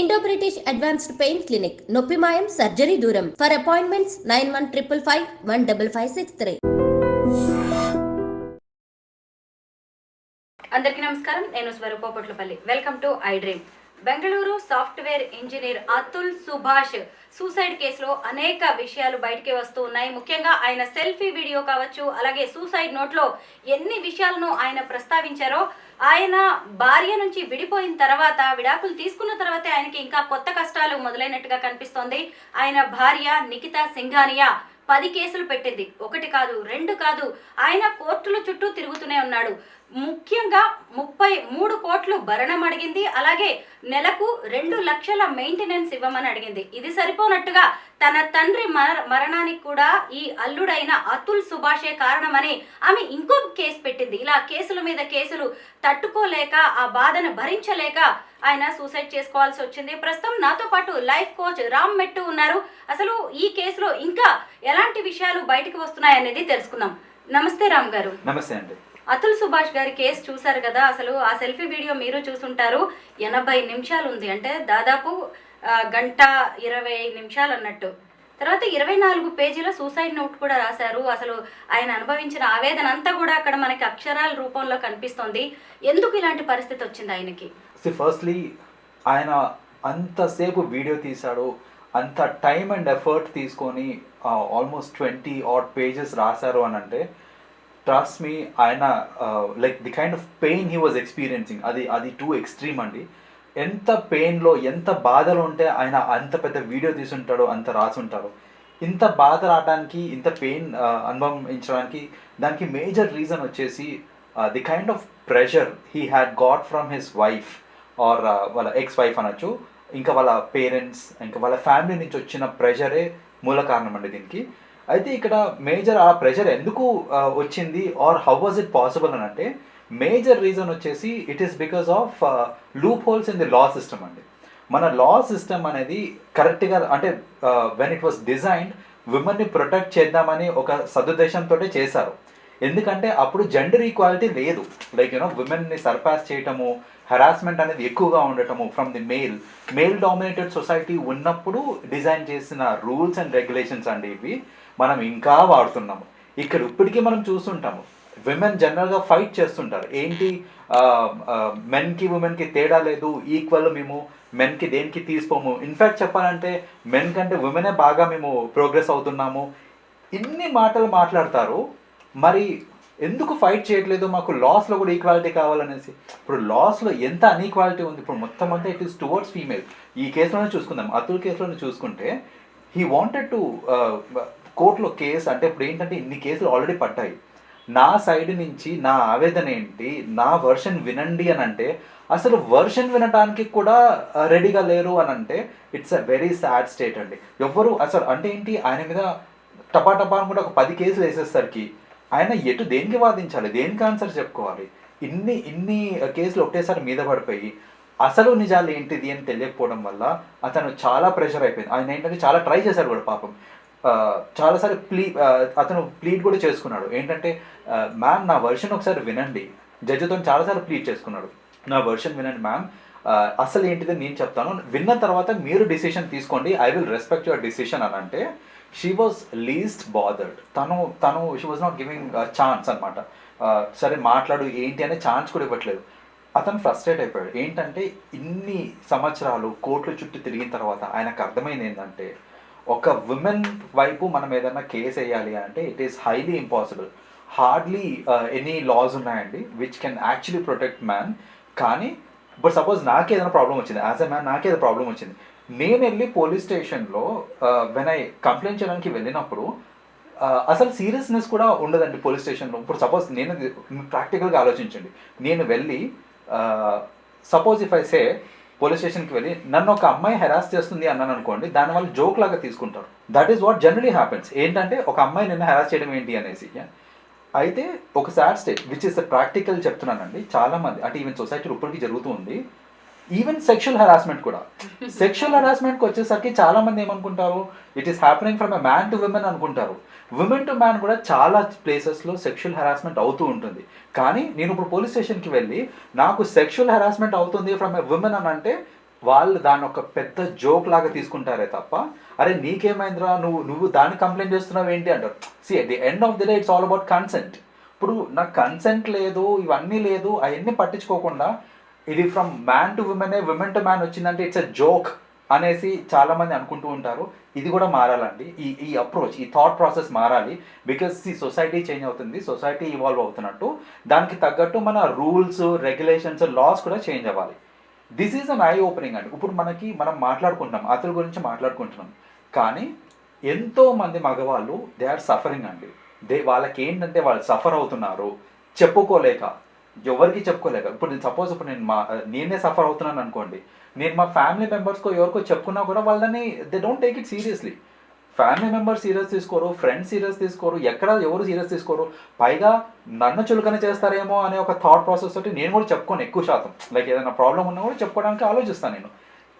Indo British advanced pain clinic నొప్పి మాయం surgery దూరం for appointments nine one triple five one double five six three అందరికీ నమస్కారం. నేను Swarupa Potlapalli. Welcome to I dream Bengaluru software engineer Atul Subhash suicide కేసులో అనేక విషయాలు బయటికి వస్తూ ఉన్నాయి. ముఖ్యంగా ఆయన సెల్ఫీ వీడియో కావచ్చు అలాగే సూసైడ్ నోట్లో ఎన్ని విషయాలను ఆయన ప్రస్తావించారో ఆయన భార్య నుంచి విడిపోయిన తర్వాత విడాకులు తీసుకున్న తర్వాతే ఆయనకి ఇంకా కొత్త కష్టాలు మొదలైనట్టుగా కనిపిస్తోంది. ఆయన భార్య నిఖితా సింఘానియా పది కేసులు పెట్టింది. ఒకటి కాదు రెండు కాదు ఆయన కోర్టుల చుట్టూ తిరుగుతూనే ఉన్నాడు. ముఖ్యంగా ముప్పై మూడు కోట్లు భరణం అడిగింది. అలాగే నెలకు రెండు లక్షల మెయింటెనెన్స్ ఇవ్వమని అడిగింది. ఇది సరిపోనట్టుగా తన తండ్రి మర మరణానికి కూడా ఈ అల్లుడైన అతుల్ సుభాషే కారణమని ఆమె ఇంకో కేసు పెట్టింది. ఇలా కేసుల మీద కేసులు తట్టుకోలేక ఆ బాధను భరించలేక ఆయన సూసైడ్ చేసుకోవాల్సి వచ్చింది. ప్రస్తుతం నాతో పాటు లైఫ్ కోచ్ రామ్ మెట్టు ఉన్నారు. అసలు ఈ కేసులో ఇంకా ఎలాంటి విషయాలు బయటకు వస్తున్నాయనేది తెలుసుకుందాం. నమస్తే రామ్ గారు. నమస్తే అండి. అతుల్ సుభాష్ గారి కేసు చూశారు కదా అసలు ఆ సెల్ఫీ వీడియో మీరు చూసుంటారు. ఎనభై నిమిషాలు ఉంది అంటే దాదాపు గంట ఇరవై నిమిషాలు అన్నట్టు తర్వాత ఇరవై నాలుగు పేజీలో సూసైడ్ నోట్ కూడా రాశారు. అసలు ఆయన అనుభవించిన ఆవేదన అంతా కూడా అక్కడ మనకి అక్షరాల రూపంలో కనిపిస్తోంది. ఎందుకు ఇలాంటి పరిస్థితి వచ్చింది ఆయనకి? సి ఫస్ట్లీ ఆయన అంతసేపు వీడియో తీశాడు అంత టైం అండ్ ఎఫర్ట్ తీసుకొని ఆల్మోస్ట్ ట్వంటీ ఆట్ పేజెస్ రాశారు అని అంటే ట్రస్ట్ మీ ఆయన like the kind of pain he was experiencing అది అది టూ ఎక్స్ట్రీమ్ అండి. ఎంత పెయిన్లో ఎంత బాధలో ఉంటే ఆయన అంత పెద్ద వీడియో తీసుంటాడో అంత రాసుంటాడో. ఇంత బాధ రావడానికి ఇంత పెయిన్ uh, అనుభవించడానికి దానికి మేజర్ రీజన్ వచ్చేసి the kind of pressure he had got from his wife or వాళ్ళ ఎక్స్ వైఫ్ అనొచ్చు. ఇంకా వాళ్ళ పేరెంట్స్ ఇంకా వాళ్ళ ఫ్యామిలీ నుంచి వచ్చిన ప్రెషరే మూల కారణం అండి దీనికి. అయితే ఇక్కడ మేజర్ ఆ ప్రెషర్ ఎందుకు వచ్చింది? Or how was it possible అని అంటే మేజర్ రీజన్ వచ్చేసి it is because of loop holes in the law system అండి. మన లా సిస్టమ్ అనేది కరెక్ట్గా అంటే వెన్ ఇట్ వాస్ డిజైన్డ్ విమెన్ని ప్రొటెక్ట్ చేద్దామని ఒక సదుద్దేశంతో చేశారు. ఎందుకంటే అప్పుడు జెండర్ ఈక్వాలిటీ లేదు. లైక్ యూనో విమెన్ని సర్పాస్ చేయటము హెరాస్మెంట్ అనేది ఎక్కువగా ఉండటము from the male male dominated society ఉన్నప్పుడు డిజైన్ చేసిన రూల్స్ అండ్ రెగ్యులేషన్స్ అండి ఇవి. మనం ఇంకా వాడుతున్నాము. ఇక్కడ ఇప్పటికీ మనం చూస్తుంటాము. విమెన్ జనరల్గా ఫైట్ చేస్తుంటారు. ఏంటి? మెన్కి ఉమెన్కి తేడా లేదు. ఈక్వల్ మేము మెన్కి దేనికి తీసుకోము ఇన్ఫ్యాక్ట్ చెప్పాలంటే మెన్ కంటే ఉమెనే బాగా మేము ప్రోగ్రెస్ అవుతున్నాము. ఇన్ని మాటలు మాట్లాడతారు. మరి ఎందుకు ఫైట్ చేయట్లేదు? మాకు లాస్లో కూడా ఈక్వాలిటీ కావాలనేసి. ఇప్పుడు లాస్లో ఎంత అన్ఈక్వాలిటీ ఉంది? ఇప్పుడు మొత్తం అంతా ఇట్ ఈస్ టువర్డ్స్ ఫీమేల్ ఈ కేసులోనే చూసుకుందాం. అతుల్ కేసులోనే చూసుకుంటే హీ వాంటెడ్ టు కోర్టులో కేసు అంటే ఇప్పుడు ఏంటంటే ఇన్ని కేసులు ఆల్రెడీ పడ్డాయి. నా సైడ్ నుంచి నా ఆవేదన ఏంటి? నా వర్షన్ వినండి అని అంటే అసలు వర్షన్ వినడానికి కూడా uh, రెడీగా లేరు అని అంటే it's a very sad state అండి. ఎవ్వరు అసలు అంటే ఏంటి? ఆయన మీద టపా టపా అని కూడా ఒక పది కేసులు వేసేసరికి ఆయన ఎటు దేనికి వాదించాలి? దేనికి ఆన్సర్ చెప్పుకోవాలి? ఇన్ని ఇన్ని కేసులు ఒకటేసారి మీద పడిపోయి అసలు నిజాలు ఏంటిది అని తెలియకపోవడం వల్ల అతను చాలా ప్రెషర్ అయిపోయింది. ఆయన ఏంటంటే చాలా ట్రై చేశాడు కూడా పాపం. చాలాసార్లు ప్లీ అతను ప్లీడ్ కూడా చేసుకున్నాడు. ఏంటంటే మ్యామ్ నా వర్షన్ ఒకసారి వినండి. జడ్జితో చాలాసార్లు ప్లీడ్ చేసుకున్నాడు. నా వర్షన్ వినండి మ్యామ్ అసలు ఏంటిది నేను చెప్తాను. విన్న తర్వాత మీరు డిసిషన్ తీసుకోండి. I will respect your decision అని అంటే షీ వాజ్ లీస్ట్ బాదర్డ్ తను తను she was not giving chance అనమాట సరే మాట్లాడు ఏంటి అనే ఛాన్స్ కూడా ఇవ్వట్లేదు. అతను ఫ్రస్ట్రేట్ అయిపోయాడు. ఏంటంటే ఇన్ని సంవత్సరాలు కోర్టుల చుట్టూ తిరిగిన తర్వాత ఆయనకు అర్థమైంది ఏంటంటే ఒక విమెన్ వైపు మనం ఏదైనా కేసు వేయాలి అంటే it is highly impossible hardly any laws ఉన్నాయండి which can actually protect man కానీ బట్ సపోజ్ నాకే ఏదైనా ప్రాబ్లం వచ్చింది. యాజ్ ఎ మ్యాన్ నాకే ఏదైనా ప్రాబ్లం వచ్చింది. నేను వెళ్ళి పోలీస్ స్టేషన్లో వెన్ ఐ కంప్లైంట్ చేయడానికి వెళ్ళినప్పుడు uh, అసలు సీరియస్నెస్ కూడా ఉండదండి పోలీస్ స్టేషన్లో ఇప్పుడు సపోజ్ నేను ప్రాక్టికల్గా ఆలోచించండి. నేను వెళ్ళి suppose if I say police స్టేషన్కి వెళ్ళి నన్ను ఒక అమ్మాయి హెరాస్ చేస్తుంది అన్నాను అనుకోండి దాని వల్ల జోక్ లాగా తీసుకుంటారు. That is what generally happens ఏంటంటే ఒక అమ్మాయి నిన్ను హెరాస్ చేయడం ఏంటి అనేసి అయితే ఒక sad state which is the practical చెప్తున్నానండి. చాలా మంది అంటే ఈవెన్ సొసైటీలో ఇప్పటికీ జరుగుతుంది ఈవెన్ సెక్షువల్ హెరాస్మెంట్ కూడా. సెక్షువల్ హెరాస్మెంట్కి వచ్చేసరికి చాలా మంది ఏమనుకుంటారు? It is happening from a man to women అనుకుంటారు. విమెన్ టు మ్యాన్ కూడా చాలా ప్లేసెస్లో సెక్షువల్ హెరాస్మెంట్ అవుతూ ఉంటుంది. కానీ నేను ఇప్పుడు పోలీస్ స్టేషన్కి వెళ్ళి నాకు సెక్షువల్ హెరాస్మెంట్ అవుతుంది ఫ్రమ్ ఎ విమెన్ అని అంటే వాళ్ళు దాన్ని ఒక పెద్ద జోక్ లాగా తీసుకుంటారే తప్ప అరే నీకేమైందిరా? నువ్వు నువ్వు దాన్ని కంప్లైంట్ చేస్తున్నావు ఏంటి అంటారు. See at the end of the day it's all about consent ఇప్పుడు నాకు కన్సెంట్ లేదు ఇవన్నీ లేదు అవన్నీ పట్టించుకోకుండా ఇది from man to women women to man వచ్చిందంటే ఇట్స్ అ జోక్ అనేసి చాలామంది అనుకుంటూ ఉంటారు. ఇది కూడా మారాలండి. ఈ ఈ అప్రోచ్ ఈ థాట్ ప్రాసెస్ మారాలి. బికాస్ ఈ సొసైటీ చేంజ్ అవుతుంది. సొసైటీ ఇవాల్వ్ అవుతున్నట్టు. దానికి తగ్గట్టు మన రూల్స్ రెగ్యులేషన్స్ లాస్ కూడా చేంజ్ అవ్వాలి. This is an eye opening అండి. ఇప్పుడు మనకి మనం మాట్లాడుకుంటున్నాం. అతని గురించి మాట్లాడుకుంటున్నాం. కానీ ఎంతోమంది మగవాళ్ళు దే ఆర్ సఫరింగ్ అండి. దే వాళ్ళకి ఏంటంటే వాళ్ళు సఫర్ అవుతున్నారు. చెప్పుకోలేక ఎవరికి చెప్పుకోలేక. ఇప్పుడు నేను సపోజ్ ఇప్పుడు నేను మా నేనే సఫర్ అవుతున్నాను అనుకోండి. నేను మా ఫ్యామిలీ మెంబర్స్కో ఎవరికో చెప్పుకున్నా కూడా వాళ్ళని they don't take it seriously family members serious తీసుకోరు ఫ్రెండ్స్ సీరియస్ తీసుకోరు ఎక్కడ ఎవరు సీరియస్ తీసుకోరు. పైగా నన్ను చులకన చేస్తారేమో అనే ఒక థాట్ ప్రాసెస్ తోటి నేను కూడా చెప్పుకోను ఎక్కువ శాతం. లైక్ ఏదైనా ప్రాబ్లం ఉన్నా కూడా చెప్పుకోవడానికి ఆలోచిస్తాను నేను.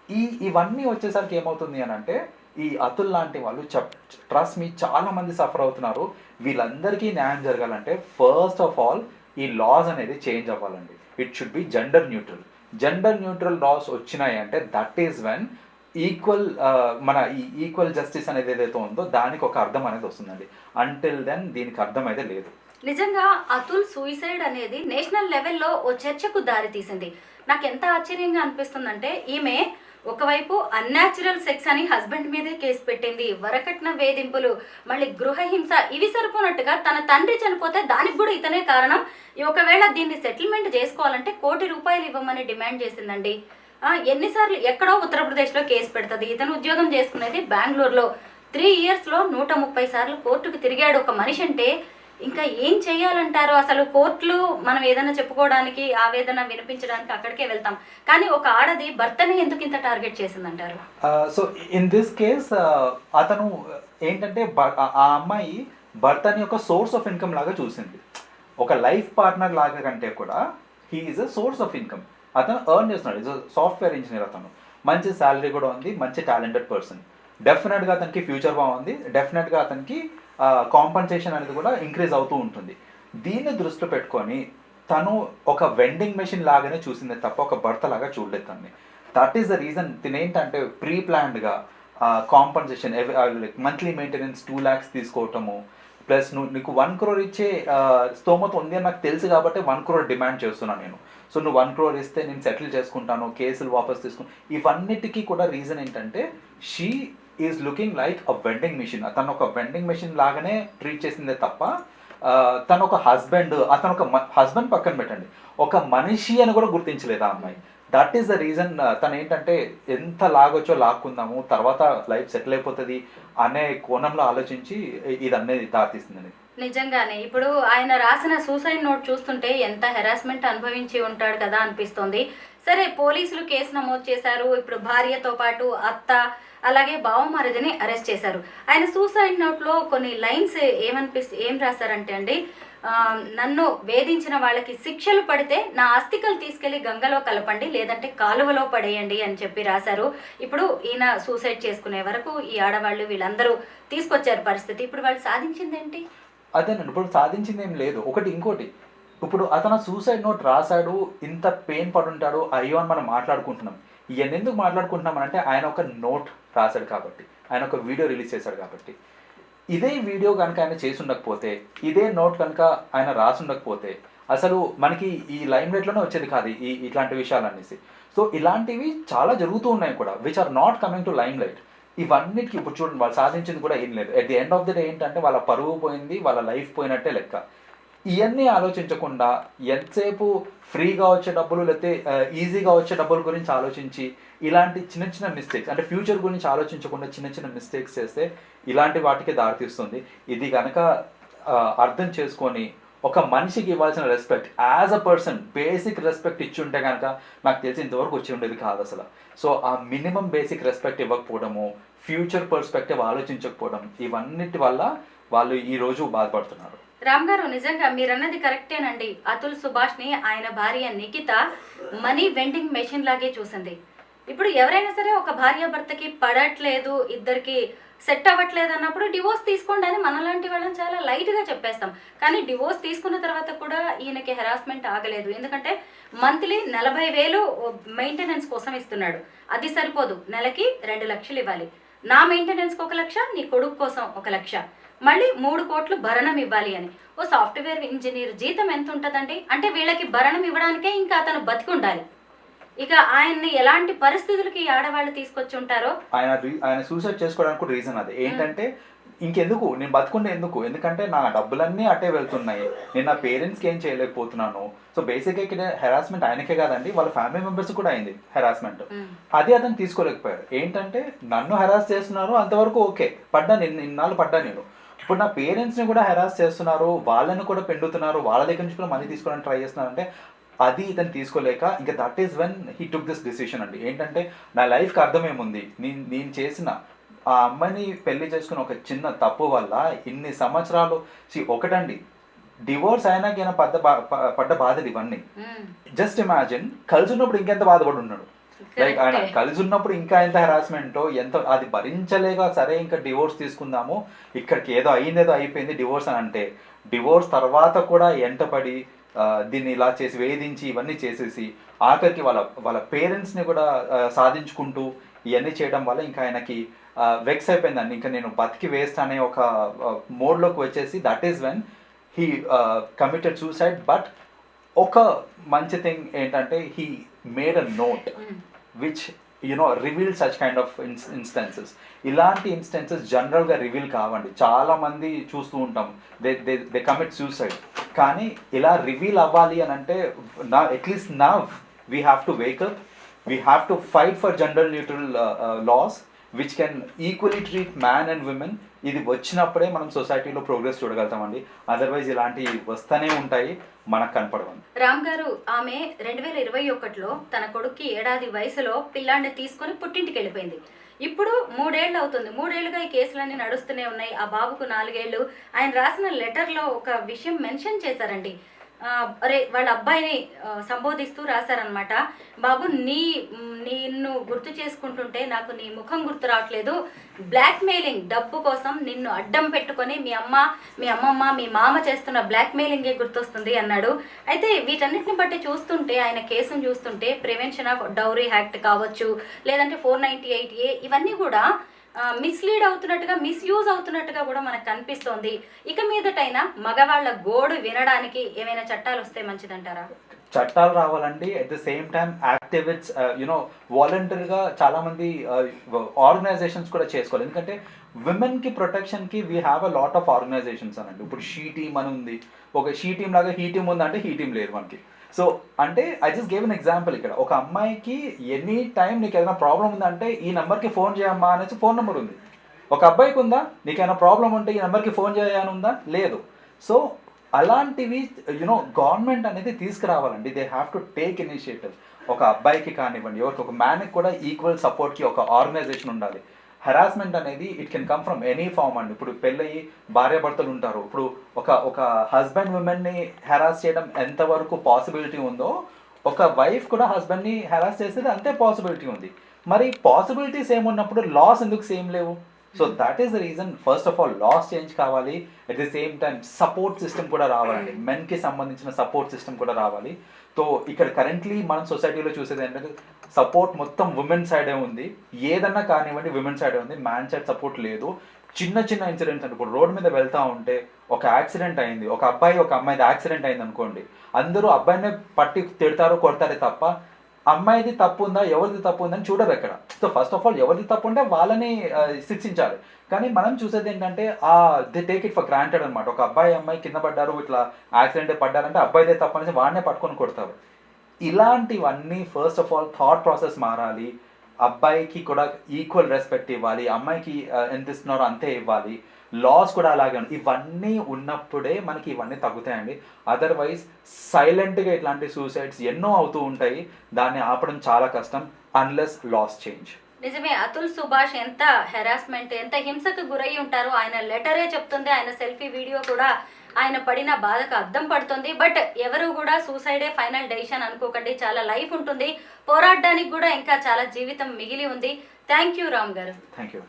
ఈ ఇవన్నీ వచ్చేసరికి ఏమవుతుంది అని అంటే ఈ అతుల్ లాంటి వాళ్ళు చెప్ ట్రస్ట్ మీ చాలామంది సఫర్ అవుతున్నారు. వీళ్ళందరికీ న్యాయం జరగాలంటే ఫస్ట్ ఆఫ్ ఆల్ ఈ లాస్ అనేది చేంజ్ అవ్వాలండి. It should be gender neutral gender neutral laws వచ్చినాయి అంటే దట్ ఈస్ వెన్ ఈక్వల్ మన ఈ ఈక్వల్ జస్టిస్ అనేది ఏదైతే ఉందో దానికి ఒక అర్థం అనేది వస్తుందండి. అంటిల్ దెన్ దీనికి అర్థం అయితే లేదు. నిజంగా అతుల్ సూయిసైడ్ అనేది నేషనల్ లెవెల్లో ఓ చర్చకు దారి తీసింది నాకు ఎంత ఆశ్చర్యంగా అనిపిస్తుందంటే ఈమె ఒకవైపు అన్యాచురల్ సెక్స్ అని హస్బెండ్ మీదే కేసు పెట్టింది వరకట్న వేధింపులు మళ్ళీ గృహహింస ఇవి సరిపోనట్టుగా తన తండ్రి చనిపోతే దానికి కూడా ఇతనే కారణం. ఒకవేళ దీన్ని సెటిల్మెంట్ చేసుకోవాలంటే కోటి రూపాయలు ఇవ్వమని డిమాండ్ చేసిందండి. ఎన్నిసార్లు ఎక్కడో ఉత్తరప్రదేశ్లో కేసు పెడుతుంది. ఇతను ఉద్యోగం చేసుకునేది బెంగళూరులో. త్రీ ఇయర్స్లో నూట ముప్పై సార్లు కోర్టుకు తిరిగాడు. ఒక మనిషి అంటే ఇంకా ఏం చేయాలంటారు? అసలు కోర్టులు మనం ఏదైనా చెప్పుకోవడానికి ఆవేదన వినిపించడానికి అక్కడికే వెళ్తాం. కానీ ఒక ఆడది భర్తని ఎందుకు ఇంత టార్గెట్ చేసిందంటారు? సో ఇన్ దిస్ కేస్ అతను ఏంటంటే ఆ ఆ అమ్మాయి భర్తని ఒక సోర్స్ ఆఫ్ ఇన్కమ్ లాగా చూసింది. ఒక లైఫ్ పార్ట్నర్ లాగా కంటే కూడా he is a source of income అతను ఎర్న్ చేస్తున్నాడు. ఈజ్ సాఫ్ట్వేర్ ఇంజనీర్ అతను. మంచి శాలరీ కూడా ఉంది మంచి టాలెంటెడ్ పర్సన్ డెఫినెట్గా అతనికి ఫ్యూచర్ బాగుంది. డెఫినెట్గా అతనికి కాంపన్సేషన్ అనేది కూడా ఇంక్రీజ్ అవుతూ ఉంటుంది. దీన్ని దృష్టిలో పెట్టుకొని తను ఒక వెండింగ్ మెషిన్ లాగానే చూసింది తప్ప ఒక భర్త లాగా చూడలేదు తనని. దట్ ఈస్ ద రీజన్ తినేంటంటే ప్రీ ప్లాన్డ్గా compensation monthly maintenance two lakhs తీసుకోవటము plus నువ్వు నీకు వన్ క్రోర్ ఇచ్చే స్తోమత ఉంది అని నాకు తెలుసు కాబట్టి వన్ క్రోర్ డిమాండ్ చేస్తున్నాను నేను. సో నువ్వు వన్ క్రోర్ ఇస్తే నేను సెటిల్ చేసుకుంటాను కేసులు వాపస్ తీసుకుని ఇవన్నిటికీ కూడా రీజన్ ఏంటంటే she is looking like a vending machine తను ఒక వెండింగ్ మిషన్ లాగానే ట్రీట్ చేసిందే తప్ప తను ఒక హస్బెండ్ అతను ఒక హస్బెండ్ పక్కన పెట్టండి. ఒక మనిషి అని కూడా గుర్తించలేదు ఆ అమ్మాయి? దట్ ఈస్ ద రీజన్ తను ఏంటంటే ఎంత లాగొచ్చో లాక్కుందాము తర్వాత లైఫ్ సెటిల్ అయిపోతుంది అనే కోణంలో ఆలోచించి ఇది అనేది దారితీస్తుందని నిజంగానే. ఇప్పుడు ఆయన రాసిన సూసైడ్ నోట్ చూస్తుంటే ఎంత హెరాస్మెంట్ అనుభవించి ఉంటాడు కదా అనిపిస్తుంది. సరే పోలీసులు కేసు నమోదు చేశారు. ఇప్పుడు భార్యతో పాటు అత్త అలాగే బావమరిదిని అరెస్ట్ చేశారు. ఆయన సూసైడ్ నోట్లో కొన్ని లైన్స్ ఏమనిపిస్తే ఏం రాశారంటే అండి నన్ను వేధించిన వాళ్ళకి శిక్షలు పడితే నా అస్థికలు తీసుకెళ్ళి గంగలో కలపండి లేదంటే కాలువలో పడేయండి అని చెప్పి రాశారు. ఇప్పుడు ఈయన సూసైడ్ చేసుకునే వరకు ఈ ఆడవాళ్ళు వీళ్ళందరూ తీసుకొచ్చారు పరిస్థితి. ఇప్పుడు వాళ్ళు సాధించిందేంటి? అదేనండి ఇప్పుడు సాధించింది ఏం లేదు. ఒకటి ఇంకోటి ఇప్పుడు అతను సూసైడ్ నోట్ రాశాడు ఇంత పెయిన్ పడుంటాడు అయ్యో అని మనం మాట్లాడుకుంటున్నాం. ఇవన్నీ ఎందుకు మాట్లాడుకుంటున్నాం అంటే ఆయన ఒక నోట్ రాశాడు కాబట్టి ఆయన ఒక వీడియో రిలీజ్ చేశాడు కాబట్టి. ఇదే వీడియో కనుక ఆయన చేసి ఉండకపోతే ఇదే నోట్ కనుక ఆయన రాసి ఉండకపోతే అసలు మనకి ఈ లైమ్ లైట్లోనే వచ్చేది కాదు ఈ ఇట్లాంటి విషయాలు అనేసి సో ఇలాంటివి చాలా జరుగుతూ ఉన్నాయి కూడా which are not coming to lime light ఇవన్నిటికి ఇప్పుడు చూడండి వాళ్ళు సాధించింది కూడా ఏం లేదు. At the end of the day ఏంటంటే వాళ్ళ పరువు పోయింది వాళ్ళ లైఫ్ పోయినట్టే లెక్క. ఇవన్నీ ఆలోచించకుండా ఎంతసేపు ఫ్రీగా వచ్చే డబ్బులు లేకపోతే ఈజీగా వచ్చే డబ్బుల గురించి ఆలోచించి ఇలాంటి చిన్న చిన్న మిస్టేక్స్ అంటే ఫ్యూచర్ గురించి ఆలోచించకుండా చిన్న చిన్న మిస్టేక్స్ చేస్తే ఇలాంటి వాటికి దారితీస్తుంది. ఇది కనుక అర్థం చేసుకొని ఒక మనిషికి ఇవ్వాల్సిన respect as a person basic respect ఇచ్చి ఉంటే కనుక నాకు తెలిసి ఇంతవరకు వచ్చి ఉండేది కాదు అసలు. సో ఆ మినిమం బేసిక్ రెస్పెక్ట్ ఇవ్వకపోవడము ఫ్యూచర్ పర్స్పెక్టివ్ ఆలోచించకపోవడం ఇవన్నిటి వల్ల వాళ్ళు ఈ రోజు బాధపడుతున్నారు. రామ్ గారు నిజంగా మీరన్నది కరెక్టేనండి. అతుల్ సుభాష్ని ఆయన భార్య నిఖిత మనీ వెండింగ్ మెషిన్ లాగే చూసింది. ఇప్పుడు ఎవరైనా సరే ఒక భార్య భర్తకి పడట్లేదు ఇద్దరికి సెట్ అవ్వట్లేదు అన్నప్పుడు డివోర్స్ తీసుకోండి అని మనలాంటి వాళ్ళని చాలా లైట్గా చెప్పేస్తాం. కానీ డివోర్స్ తీసుకున్న తర్వాత కూడా ఈయనకి హెరాస్మెంట్ ఆగలేదు. ఎందుకంటే మంత్లీ నలభై వేలు మెయింటెనెన్స్ కోసం ఇస్తున్నాడు. అది సరిపోదు. నెలకి రెండు లక్షలు ఇవ్వాలి. నా మెయింటెనెన్స్కి ఒక లక్ష నీ కొడుకు కోసం ఒక లక్ష. మళ్ళీ మూడు కోట్లు భరణం ఇవ్వాలి అని. ఓ సాఫ్ట్వేర్ ఇంజనీర్ జీతం ఎంత ఉంటుందండి అంటే వీళ్ళకి భరణం ఇవ్వడానికే ఇంకా అతను బతికి ఉండాలి ఇక ఆయన్ని ఎలాంటి పరిస్థితులకి ఆడవాళ్ళు తీసుకొచ్చి ఉంటారో ఆయన ఆయన సూసైడ్ చేసుకోవడానికి కూడా రీజన్ అది. ఏంటంటే ఇంకెందుకు? నేను బతుకుంటే ఎందుకు? ఎందుకంటే నా డబ్బులన్నీ అట్టే వెళ్తున్నాయి. నేను నా పేరెంట్స్కి ఏం చేయలేకపోతున్నాను. సో బేసిక్గా ఇక్కడ హెరాస్మెంట్ ఆయనకే కాదండి వాళ్ళ ఫ్యామిలీ మెంబర్స్ కూడా అయింది హెరాస్మెంట్. అది అతను తీసుకోలేకపోయాడు. ఏంటంటే నన్ను హెరాస్ చేస్తున్నారు అంతవరకు ఓకే. పడ్డా నేను ఇన్నాళ్ళు పడ్డా నేను. ఇప్పుడు నా పేరెంట్స్ని కూడా హెరాస్ చేస్తున్నారు వాళ్ళని కూడా పెండుతున్నారు వాళ్ళ దగ్గర నుంచి కూడా మనీ తీసుకోవడానికి ట్రై చేస్తున్నారు అంటే అది ఇతను తీసుకోలేక ఇంకా that is when he took this decision అండి. ఏంటంటే నా లైఫ్కి అర్థమేముంది? నేను నేను చేసిన ఆ అమ్మాయిని పెళ్ళి చేసుకున్న ఒక చిన్న తప్పు వల్ల ఇన్ని సంవత్సరాలు ఒకటండి. డివోర్స్ అయినాక ఈయన పడ్డ పడ్డ బాధలు ఇవన్నీ. జస్ట్ ఇమాజిన్ కలిసి ఉన్నప్పుడు ఇంకెంత బాధపడి ఉన్నాడు? లైక్ ఆయన. కలిసి ఉన్నప్పుడు ఇంకా ఎంత హెరాస్మెంట్ ఎంత అది భరించలేక సరే ఇంకా డివోర్స్ తీసుకుందాము ఇక్కడికి ఏదో అయిందేదో అయిపోయింది డివోర్స్ అని అంటే డివోర్స్ తర్వాత కూడా ఎంటపడి దీన్ని ఇలా చేసి వేధించి ఇవన్నీ చేసేసి ఆఖరికి వాళ్ళ వాళ్ళ పేరెంట్స్ని కూడా సాధించుకుంటూ ఇవన్నీ చేయడం వల్ల ఇంకా ఆయనకి వెక్స్ అయిపోయిందండి ఇంకా నేను బతికి వేస్ట్ అనే ఒక మోడ్లోకి వచ్చేసి that is when he committed suicide but ఒక మంచి థింగ్ ఏంటంటే he made a note. Which you know reveal such kind of instances ఇలాంటి ఇన్స్టెన్సెస్ జనరల్గా రివీల్ కావండి. చాలా మంది చూస్తూ ఉంటాం. They they they commit suicide కానీ ఇలా రివీల్ అవ్వాలి అని అంటే నా అట్లీస్ట్ నా we have to wake up we have to fight for general neutral laws which can equally treat man and women ఇది వచ్చినప్పుడే మనం సొసైటీలో ప్రోగ్రెస్ చూడగలుగుతామండి. అదర్వైజ్ ఇలాంటివి వస్తూనే ఉంటాయి మనకు కనపడవండి రామ్ గారు ఆమె రెండు వేల ఇరవై ఒకటిలో తన కొడుక్కి ఏడాది వయసులో పిల్లాన్ని తీసుకొని పుట్టింటికి వెళ్ళిపోయింది ఇప్పుడు మూడేళ్ళు అవుతుంది మూడేళ్ళుగా ఈ కేసులన్నీ నడుస్తూనే ఉన్నాయి. ఆ బాబుకు నాలుగేళ్ళు ఆయన రాసిన లెటర్లో ఒక విషయం మెన్షన్ చేశారండి. అరే వాళ్ళ అబ్బాయిని సంబోధిస్తూ రాశారనమాట బాబు నీ నిన్ను గుర్తు చేసుకుంటుంటే నాకు నీ ముఖం గుర్తు రావట్లేదు. బ్లాక్మెయిలింగ్ డబ్బు కోసం నిన్ను అడ్డం పెట్టుకొని మీ అమ్మ మీ అమ్మమ్మ మీ మామ చేస్తున్న బ్లాక్మెయిలింగే గుర్తొస్తుంది అన్నాడు. అయితే వీటన్నిటిని బట్టి చూస్తుంటే ఆయన కేసును చూస్తుంటే ప్రివెన్షన్ ఆఫ్ డౌరీ యాక్ట్ కావచ్చు లేదంటే ఫోర్ నైంటీ ఎయిట్ ఏ ఇవన్నీ కూడా మిస్లీడ్ అవుతున్నట్టుగా మిస్యూజ్ అవుతున్నట్టుగా కూడా మనకు కనిపిస్తోంది. ఇక మీదటైనా మగవాళ్ళ గోడు వినడానికి ఏమైనా చట్టాలు వస్తే మంచిదంటారా? చట్టాలు రావాలండి. At the same time activities you know వాలంటరీగా చాలామంది uh, ఆర్గనైజేషన్స్ కూడా చేసుకోవాలి. ఎందుకంటే విమెన్కి ప్రొటెక్షన్కి we have a lot of organisations అనండి. ఇప్పుడు షీ టీమ్ అని ఉంది. ఒక షీ టీమ్ లాగా హీ టీమ్ ఉందంటే హీ టీమ్ లేదు మనకి. సో అంటే I just gave an example ఇక్కడ. ఒక అమ్మాయికి ఎనీ టైం నీకు ఏదైనా ప్రాబ్లం ఉందంటే ఈ నెంబర్కి ఫోన్ చేయమ్మా అనేసి ఫోన్ నెంబర్ ఉంది. ఒక అబ్బాయికి ఉందా? నీకేమైనా ప్రాబ్లం ఉంటే ఈ నెంబర్కి ఫోన్ చేయని ఉందా? లేదు. సో అలాంటివి యునో గవర్నమెంట్ అనేది తీసుకురావాలండి. They have to take initiative ఒక అబ్బాయికి కానివ్వండి ఎవరికి ఒక మ్యాన్కి కూడా ఈక్వల్ సపోర్ట్కి ఒక ఆర్గనైజేషన్ ఉండాలి. హెరాస్మెంట్ అనేది it can come from any form అండి. ఇప్పుడు పెళ్ళయి భార్యాభర్తలు ఉంటారు. ఇప్పుడు ఒక ఒక హస్బెండ్ ఉమెన్ని హెరాస్ చేయడం ఎంతవరకు పాసిబిలిటీ ఉందో ఒక వైఫ్ కూడా హస్బెండ్ని హెరాస్ చేసేది అంతే పాసిబిలిటీ ఉంది. మరి పాసిబిలిటీస్ ఏమున్నప్పుడు లాస్ ఎందుకు సేమ్ లేవు? So that is the reason first of all laws change కావాలి. At the same time support system కూడా రావాలండి మెన్కి సంబంధించిన సపోర్ట్ సిస్టమ్ కూడా రావాలి. సో ఇక్కడ కరెంట్లీ మనం సొసైటీలో చూసేది ఏంటంటే సపోర్ట్ మొత్తం ఉమెన్ సైడే ఉంది. ఏదన్నా కానివ్వండి విమెన్ సైడే ఉంది. మ్యాన్ సైడ్ సపోర్ట్ లేదు. చిన్న చిన్న ఇన్సిడెంట్స్ అంటే ఇప్పుడు రోడ్ మీద వెళ్తా ఉంటే ఒక యాక్సిడెంట్ అయింది. ఒక అబ్బాయి ఒక అమ్మాయిది యాక్సిడెంట్ అయింది అనుకోండి అందరూ అబ్బాయినే పట్టి తిడతారు కొడతారే తప్ప అమ్మాయిది తప్పు ఉందా ఎవరిది తప్పు ఉందని చూడరు ఎక్కడ. సో ఫస్ట్ ఆఫ్ ఆల్ ఎవరిది తప్పు ఉంటే వాళ్ళని శిక్షించాలి. కానీ మనం చూసేది ఏంటంటే ఆ they take it for granted అనమాట ఒక అబ్బాయి అమ్మాయి కింద పడ్డారు ఇట్లా యాక్సిడెంట్ పడ్డారంటే అబ్బాయిదే తప్పు అనేసి వాడినే పట్టుకొని కొడతారు. ఇలాంటివన్నీ first of all thought process మారాలి. అబ్బాయికి కూడా ఈక్వల్ రెస్పెక్ట్ ఇవ్వాలి. అమ్మాయికి ఎంత ఇస్తున్నారో అంతే ఇవ్వాలి. లాస్ కూడా అలాగే ఇవన్నీ ఉన్నప్పుడే మనకి ఇవన్నీ తగ్గుతాయండి. అదర్వైజ్ సైలెంట్గా ఇట్లాంటి సూసైడ్స్ ఎన్నో అవుతూ ఉంటాయి. దాన్ని ఆపడం చాలా కష్టం అన్లెస్ లాస్ చేంజ్ నిజమే అతుల్ సుభాష్ ఎంత హెరాస్మెంట్ ఎంత హింసకు గురై ఉంటారో ఆయన లెటరే చెప్తుంది. ఆయన సెల్ఫీ వీడియో కూడా ఆయన పడిన బాధకు అద్దం పడుతుంది. బట్ ఎవరు కూడా సూసైడే ఫైనల్ డెసిషన్ అనుకోకండి. చాలా లైఫ్ ఉంటుంది. పోరాడడానికి కూడా ఇంకా చాలా జీవితం మిగిలి ఉంది. థ్యాంక్ యూ రామ్ గారు. Thank you